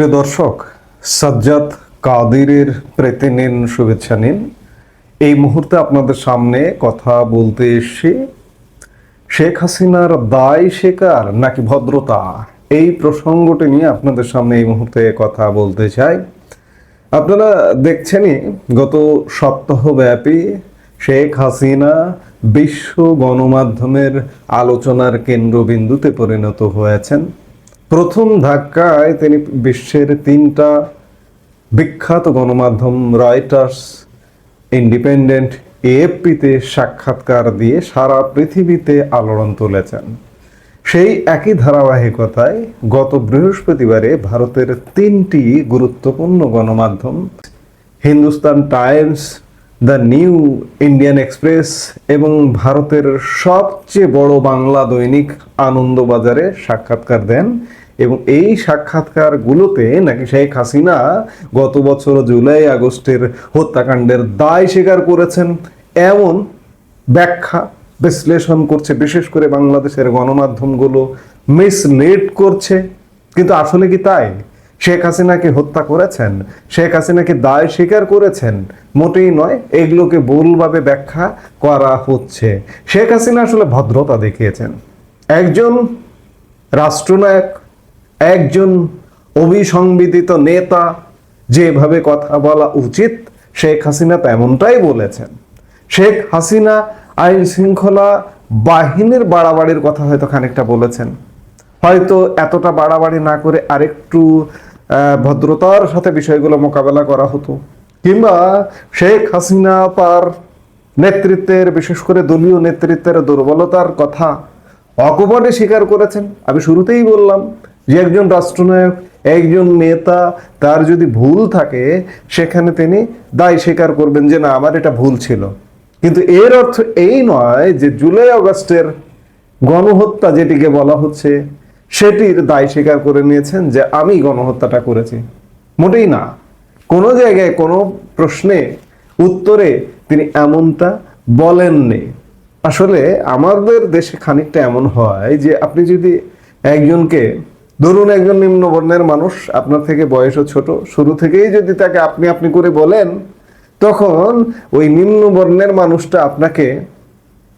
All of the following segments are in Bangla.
প্রিয় দর্শক, সাজ্জাদ কাদিরের প্রীতি নিন, শুভেচ্ছা নিন। এই মুহূর্তে আপনাদের সামনে কথা বলতে এসে শেখ হাসিনার দায় স্বীকার নাকি ভদ্রতা? এই প্রসঙ্গটি নিয়ে আপনাদের সামনে এই মুহূর্তে কথা বলতে চাই। আপনারা দেখছেনই, গত সপ্তাহব্যাপী শেখ হাসিনা বিশ্ব গণমাধ্যমের আলোচনার কেন্দ্রবিন্দুতে পরিণত হয়েছেন। প্রথম ধাক্কায় তিনি বিশ্বের তিনটা বিখ্যাত গণমাধ্যম রয়টার্স ইন্ডিপেন্ডেন্ট এএফপিতে সাক্ষাৎকার দিয়ে সারা পৃথিবীতে আলোড়ন তুলেছেন। সেই একই ধারাবাহিকতায় গত বৃহস্পতিবারে ভারতের তিনটি গুরুত্বপূর্ণ গণমাধ্যম, Hindustan Times, the New Indian Express এবং ভারতের সবচেয়ে বড় বাংলা দৈনিক আনন্দবাজারে সাক্ষাৎকার দেন এবং এই সাক্ষাৎকারগুলোতে নাকি শেখ হাসিনা গত বছর জুলাই আগস্টের হত্যাকাণ্ডের দায় স্বীকার করেছেন। এমন ব্যাখ্যা, বিশ্লেষণ করছে, বিশেষ করে বাংলাদেশের গণমাধ্যমগুলো, মিসলিড করছে। কিন্তু আসলে কি তাই? শেখ হাসিনাকে হত্যা করেছেন? শেখ হাসিনাকে দায় স্বীকার করেছেন? মোটেই নয়, এগুলোকে ভুলভাবে ব্যাখ্যা করা হচ্ছে। শেখ হাসিনা আসলে ভদ্রতা দেখিয়েছেন। একজন রাষ্ট্রনায়ক একজন অবিসংবিদিত নেতা যেভাবে কথা বলা উচিত, শেখ হাসিনা তেমনটাই বলেছেন। শেখ হাসিনা আইন শৃঙ্খলা বাহিনীর বাড়াবাড়ির কথা হয়তো খানিকটা বলেছেন। হয়তো এতটা বাড়াবাড়ি না করে আরেকটু ভদ্রতার সাথে বিষয়গুলো মোকাবেলা করা হতো। কিংবা শেখ হাসিনা তার নেতৃত্বের, বিশেষ করে দলীয় নেতৃত্বের দুর্বলতার কথা অকপটে স্বীকার করেছেন। আমি শুরুতেই বললাম যে একজন রাষ্ট্রনায়ক, একজন নেতা, তার যদি ভুল থাকে, সেখানে তিনি দায় স্বীকার করবেন যে, না, আমার এটা ভুল ছিল। কিন্তু এর অর্থ এই নয় যে, জুলাই আগস্টের গণহত্যা যেটিকে বলা হচ্ছে, সেটির দায় স্বীকার করে নিয়েছেন যে, আমি গণহত্যাটা করেছি। মোটেই না। কোনো জায়গায়, কোনো প্রশ্নে উত্তরে তিনি এমনটা বলেননি। আসলে আমাদের দেশে খানিকটা এমন হয় যে, আপনি যদি একজনকে ধরুন একজন নিম্ন বর্ণের মানুষ, আপনার থেকে বয়সও ছোট, শুরু থেকেই যদি তাকে আপনি আপনি করে বলেন, তখন ওই নিম্ন বর্ণের মানুষটা আপনাকে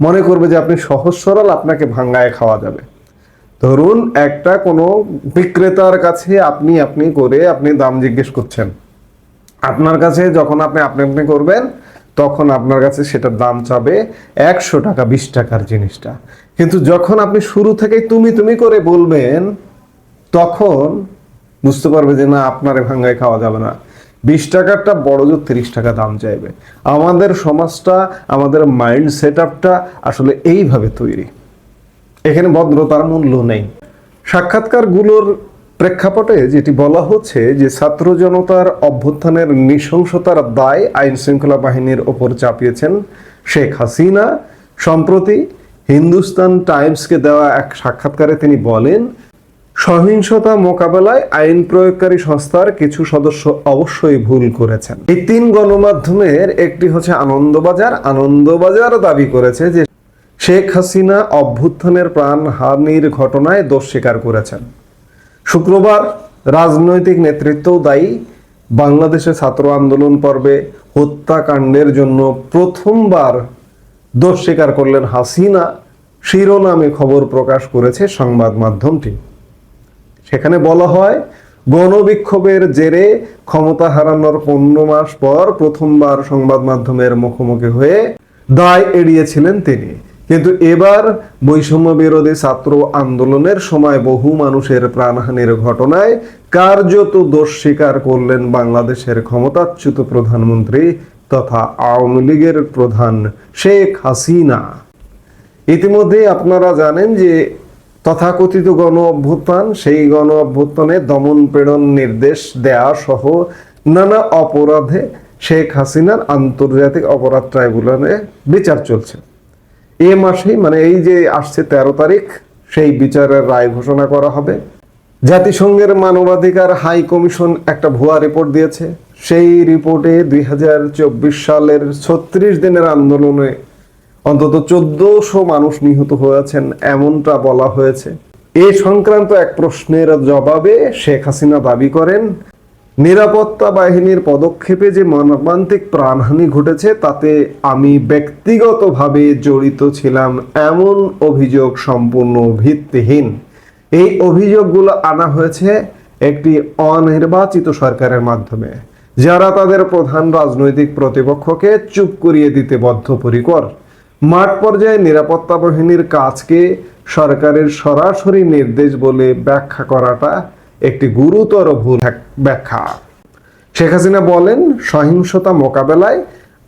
মনে করবে যে আপনি সহজ সরল, আপনাকে ভাঙ্গায় খাওয়া যাবে। ধরুন একটা কোনো বিক্রেতার কাছে আপনি আপনি করে আপনি দাম জিজ্ঞেস করছেন। আপনার কাছে যখন আপনি আপনি আপনি করবেন, তখন আপনার কাছে সেটার দাম চাবে একশো টাকা, বিশ টাকার জিনিসটা। কিন্তু যখন আপনি শুরু থেকেই তুমি তুমি করে বলবেন তখন বুঝতে পারবে যে না, আপনার ভাঙ্গায় খাওয়া যাবে না। বিশ টাকারটা বড় জোর তিরিশ টাকা দাম চাইবে। আমাদের সমাজটা, আমাদের মাইন্ড সেট আপটা আসলে এইভাবে তৈরি। এখানে ভদ্রতার মূল্য নেই। সাক্ষাৎকারগুলোর প্রেক্ষাপটে যেটি বলা হচ্ছে যে, ছাত্র জনতার অভ্যুত্থানের নৃশংসতার দায় আইন শৃঙ্খলা বাহিনীর ওপর চাপিয়েছেন শেখ হাসিনা। সম্প্রতি হিন্দুস্তান টাইমসকে দেওয়া এক সাক্ষাৎকারে তিনি বলেন সহিংসতা মোকাবেলায় আইন প্রয়োগকারী সংস্থার কিছু সদস্য অবশ্যই ভুল করেছেন। এই তিন গণমাধ্যমের একটি হচ্ছে আনন্দবাজার। আনন্দবাজার দাবি করেছে যে শেখ হাসিনা অভ্যুত্থানের প্রাণহানির ঘটনায় দোষ স্বীকার করেছেন। শুক্রবার রাজনৈতিক নেতৃত্বও দায়ী। বাংলাদেশে ছাত্র আন্দোলন পর্বে হত্যাকাণ্ডের জন্য প্রথমবার দোষ স্বীকার করলেন হাসিনা। শিরোনামে খবর প্রকাশ করেছে সংবাদ মাধ্যমটি। সেখানে বলা হয়, গণবিক্ষোভের জেরে ক্ষমতা হারানোর পনেরো মাস পর প্রথমবার সংবাদ মাধ্যমের মুখোমুখি হয়ে দায় এড়িয়েছিলেন তিনি। কিন্তু এবার বৈষম্য বিরোধী ছাত্র আন্দোলনের সময় বহু মানুষের প্রাণহানির ঘটনায় কার্যত দোষ স্বীকার করলেন বাংলাদেশের ক্ষমতাচ্যুত প্রধানমন্ত্রী তথা আওয়ামী লীগের প্রধান শেখ হাসিনা। ইতিমধ্যে আপনারা জানেন যে তথাকথিত গণ অভ্যুত্থান সেই গণ অভ্যুত্থানে দমন প্রেরণ নির্দেশ দেয়া সহ নানা অপরাধে শেখ হাসিনার আন্তর্জাতিক অপরাধ ট্রাইব্যুনালে বিচার চলছে। এ মাসেই মানে এই যে আসছে তেরো তারিখ, সেই বিচারের রায় ঘোষণা করা হবে। জাতিসংঘের মানবাধিকার হাই কমিশন একটা ভুয়া রিপোর্ট দিয়েছে। সেই রিপোর্টে দুই হাজার চব্বিশ সালের ছত্রিশ দিনের আন্দোলনে অন্তত চোদ্দশো মানুষ নিহত হয়েছেন, এমনটা বলা হয়েছে। এ সংক্রান্ত এক প্রশ্নের জবাবে শেখ হাসিনা দাবি করেন, নিরাপত্তা বাহিনীর পদক্ষেপে যে মর্মান্তিক প্রাণহানি ঘটেছে, তাতে আমি ব্যক্তিগতভাবে জড়িত ছিলাম এমন অভিযোগ সম্পূর্ণ ভিত্তিহীন। এই অভিযোগগুলো আনা হয়েছে একটি অনির্বাচিত সরকারের মাধ্যমে, যারা তাদের প্রধান রাজনৈতিক প্রতিপক্ষকে চুপ করিয়ে দিতে বদ্ধপরিকর। মাঠ পর্যায়ে নিরাপত্তা বাহিনীর কাজকে সরকারের সরাসরি নির্দেশ বলে ব্যাখ্যা করাটা একটি গুরুতর ভুল ব্যাখ্যা। শেখ হাসিনা বলেন, সহিংসতা মোকাবেলায়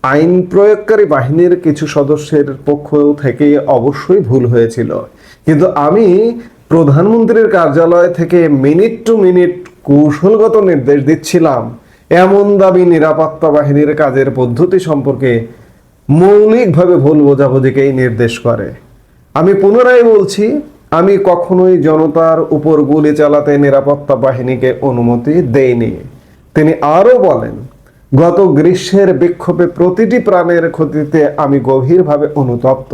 আইন প্রয়োগকারী বাহিনীর কিছু সদস্যের পক্ষ থেকে অবশ্যই ভুল হয়েছিল। কিন্তু আমি প্রধানমন্ত্রীর কার্যালয় থেকে মিনিট টু মিনিট কৌশলগত নির্দেশ দিচ্ছিলাম। এমন দাবি নিরাপত্তা বাহিনীর কাজের পদ্ধতি সম্পর্কে মৌলিকভাবে ভুল বোঝাবুঝিকেই নির্দেশ করে। আমি পুনরায় বলছি, আমি কখনোই জনতার উপর গুলি চালাতে নিরাপত্তা বাহিনীকে অনুমতি দেইনি। তিনি আরও বলেন, গত গ্রীষ্মের বিক্ষোভে প্রতিটি প্রাণের ক্ষতিতে আমি গভীরভাবে অনুতপ্ত।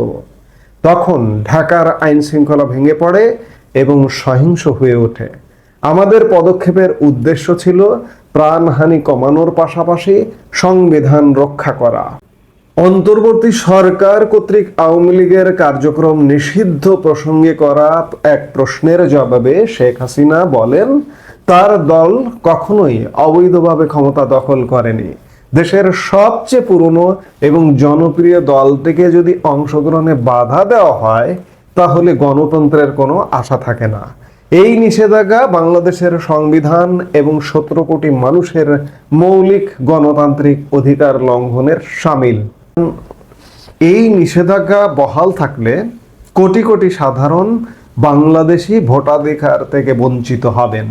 তখন ঢাকার আইন শৃঙ্খলা ভেঙে পড়ে এবং সহিংস হয়ে ওঠে। আমাদের পদক্ষেপের উদ্দেশ্য ছিল প্রাণহানি কমানোর পাশাপাশি সংবিধান রক্ষা করা। অন্তর্বর্তী সরকার কর্তৃক আওয়ামী লীগের কার্যক্রম নিষিদ্ধ প্রসঙ্গে করা এক প্রশ্নের জবাবে শেখ হাসিনা বলেন, তার দল কখনোই অবৈধভাবে ক্ষমতা দখল করেনি। দেশের সবচেয়ে পুরনো এবং জনপ্রিয় দলটিকে যদি অংশগ্রহণে বাধা দেওয়া হয়, তাহলে গণতন্ত্রের কোনো আশা থাকে না। এই নিষেধাজ্ঞা বাংলাদেশের সংবিধান এবং সতেরো কোটি মানুষের মৌলিক গণতান্ত্রিক অধিকার লঙ্ঘনের সামিল। এই নিষেধাজ্ঞা বহাল থাকলে কোটি কোটি সাধারণ বাংলাদেশি ভোটাধিকার থেকে বঞ্চিত হবেন।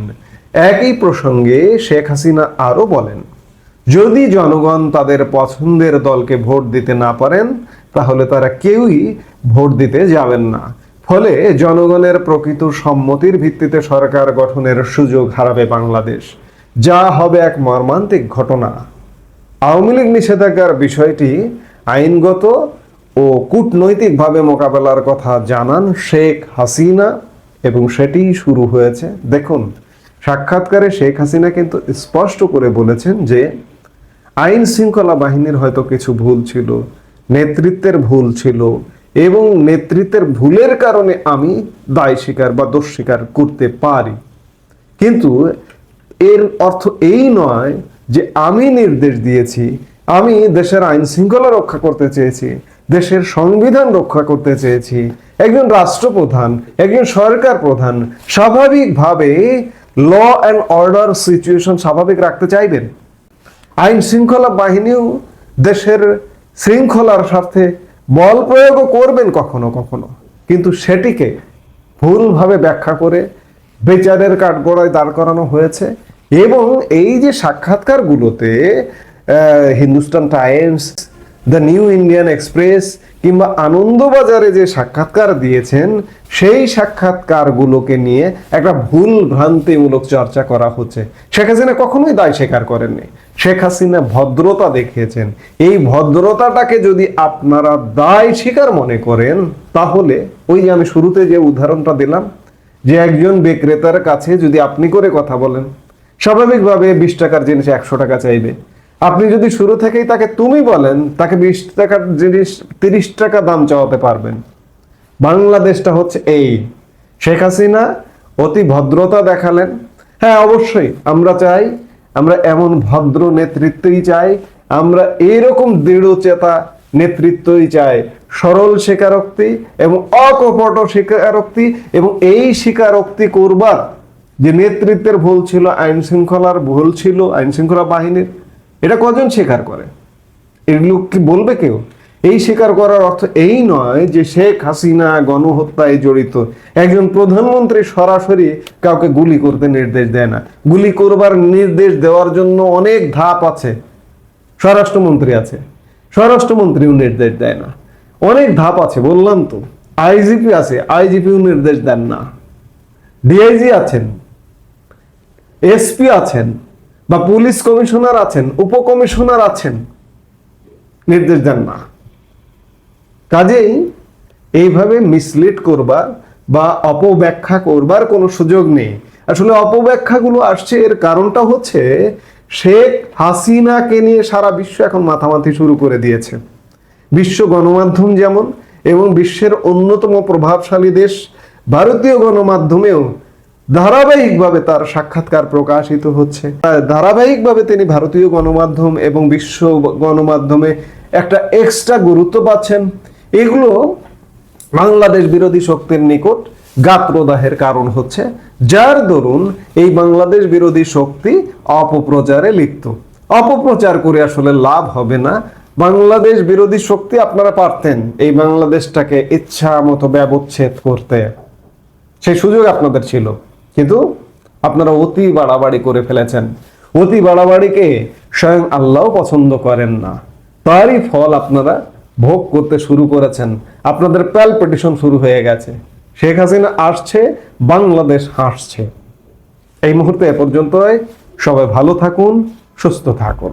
একই প্রসঙ্গে শেখ হাসিনা আরও বলেন, যদি জনগণ তাদের পছন্দের দলকে ভোট দিতে না পারেন, তাহলে তারা কেউই ভোট দিতে যাবেন না। ফলে জনগণের প্রকৃত সম্মতির ভিত্তিতে সরকার গঠনের সুযোগ হারাবে বাংলাদেশ। যা হবে এক মর্মান্তিক ঘটনা। আওয়ামী লীগ নিষেধাজ্ঞার বিষয়টি আইনগত ও কূটনৈতিকভাবে মোকাবেলার কথা জানান শেখ হাসিনা এবং সেটি শুরু হয়েছে। দেখুন, সাক্ষাৎকারে শেখ হাসিনা কিন্তু স্পষ্ট করে বলেছেন যে আইন শৃঙ্খলা বাহিনীর হয়তো কিছু ভুল ছিল, নেতৃত্বের ভুল ছিল এবং নেতৃত্বের ভুলের কারণে আমি দায় স্বীকার বা দোষ স্বীকার করতে পারি। কিন্তু এর অর্থ এই নয় যে আমি নির্দেশ দিয়েছি আমি দেশের আইন শৃঙ্খলা রক্ষা করতে চেয়েছি, দেশের সংবিধান রক্ষা করতে চেয়েছি। একজন রাষ্ট্রপ্রধান, একজন সরকার প্রধান স্বাভাবিকভাবে ল অ্যান্ড অর্ডার সিচুয়েশন স্বাভাবিক রাখতে চাইবেন। আইন শৃঙ্খলা বাহিনীও দেশের শৃঙ্খলার স্বার্থে বল প্রয়োগও করবেন কখনো কখনো। কিন্তু সেটিকে ভুলভাবে ব্যাখ্যা করে বিচারের কাঠগড়ায় দাঁড় করানো হয়েছে এবং এই যে সাক্ষাৎকারগুলোতে Hindustan Times, the New Indian Express কিংবা আনন্দবাজারে যে সাক্ষাৎকার দিয়েছেন, সেই সাক্ষাৎকারগুলোকে নিয়ে একটা ভুল ভ্রান্তিমূলক চর্চা করা হচ্ছে। শেখ হাসিনা কখনোই দায় স্বীকার করেননি। শেখ হাসিনা ভদ্রতা দেখিয়েছেন। এই ভদ্রতাটাকে যদি আপনারা দায় স্বীকার মনে করেন, তাহলে ওই যে আমি শুরুতে যে উদাহরণটা দিলাম, যে একজন বিক্রেতার কাছে যদি আপনি করে কথা বলেন, স্বাভাবিকভাবে বিশ টাকার জিনিস একশো টাকা চাইবে। আপনি যদি শুরু থেকেই তাকে তুমি বলেন, তাকে বিশ টাকার জিনিস, তিরিশ টাকা দাম চাওয়াতে পারবেন। বাংলাদেশটা হচ্ছে এই। শেখ হাসিনা অতি ভদ্রতা দেখালেন। হ্যাঁ অবশ্যই, আমরা চাই, আমরা এমন ভদ্র নেতৃত্বই চাই, আমরা এরকম দৃঢ়চেতা নেতৃত্বই চাই। সরল স্বীকারোক্তি এবং অকপট স্বীকারোক্তি এবং এই স্বীকারোক্তি করবার যে নেতৃত্বের ভুল ছিল আইন শৃঙ্খলার ভুল ছিল আইন শৃঙ্খলা বাহিনীর এটা কজন স্বীকার করে? এগুলো কি বলবে কেউ? এই স্বীকার করার অর্থ এই নয় যে শেখ হাসিনা গণহত্যায় জড়িত। একজন প্রধানমন্ত্রী সরাসরি কাউকে গুলি করতে নির্দেশ দেয় না। গুলি করবার নির্দেশ দেওয়ার জন্য অনেক ধাপ আছে। স্বরাষ্ট্রমন্ত্রী আছে। স্বরাষ্ট্রমন্ত্রীও নির্দেশ দেয় না। অনেক ধাপ আছে, বললাম তো। আইজিপি আছে, আইজিপিও নির্দেশ দেন না। ডিআইজি আছেন। এসপি আছেন। বা পুলিশ কমিশনার আছেন, উপকমিশনার আছেন, নির্দেশ দেন না। কাজেই এইভাবে মিসলিড করবার বা অপব্যাখ্যা করবার কোনো সুযোগ নেই। আসলে অপব্যাখ্যাগুলো আসছে, এর কারণটা হচ্ছে শেখ হাসিনাকে নিয়ে সারা বিশ্ব এখন মাথামাথি শুরু করে দিয়েছে। বিশ্ব গণমাধ্যম যেমন এবং বিশ্বের অন্যতম প্রভাবশালী দেশ, ভারতীয় গণমাধ্যমেও ধারাবাহিকভাবে তার সাক্ষাৎকার প্রকাশিত হচ্ছে। ধারাবাহিকভাবে তিনি ভারতীয় গণমাধ্যম এবং বিশ্ব গণমাধ্যমে একটা এক্সট্রা গুরুত্ব পাচ্ছেন। এগুলো বাংলাদেশ বিরোধী শক্তির নিকট গাত্রদাহের কারণ হচ্ছে, যার দরুন এই বাংলাদেশ বিরোধী শক্তি অপপ্রচারে লিপ্ত। অপপ্রচার করে আসলে লাভ হবে না। বাংলাদেশ বিরোধী শক্তি আপনারা পারতেন এই বাংলাদেশটাকে ইচ্ছা মতো ব্যবচ্ছেদ করতে। সেই সুযোগ আপনাদের ছিল। কিন্তু আপনারা অতি বাড়াবাড়ি করে ফেলেছেন। অতি বাড়াবাড়িকে স্বয়ং আল্লাহ পছন্দ করেন না। তারই ফল আপনারা ভোগ করতে শুরু করেছেন। আপনাদের প্যালপিটিশন শুরু হয়ে গেছে। শেখ হাসিনা আসছে, বাংলাদেশ হাসছে। এই মুহূর্তে এ পর্যন্তই। সবাই ভালো থাকুন, সুস্থ থাকুন।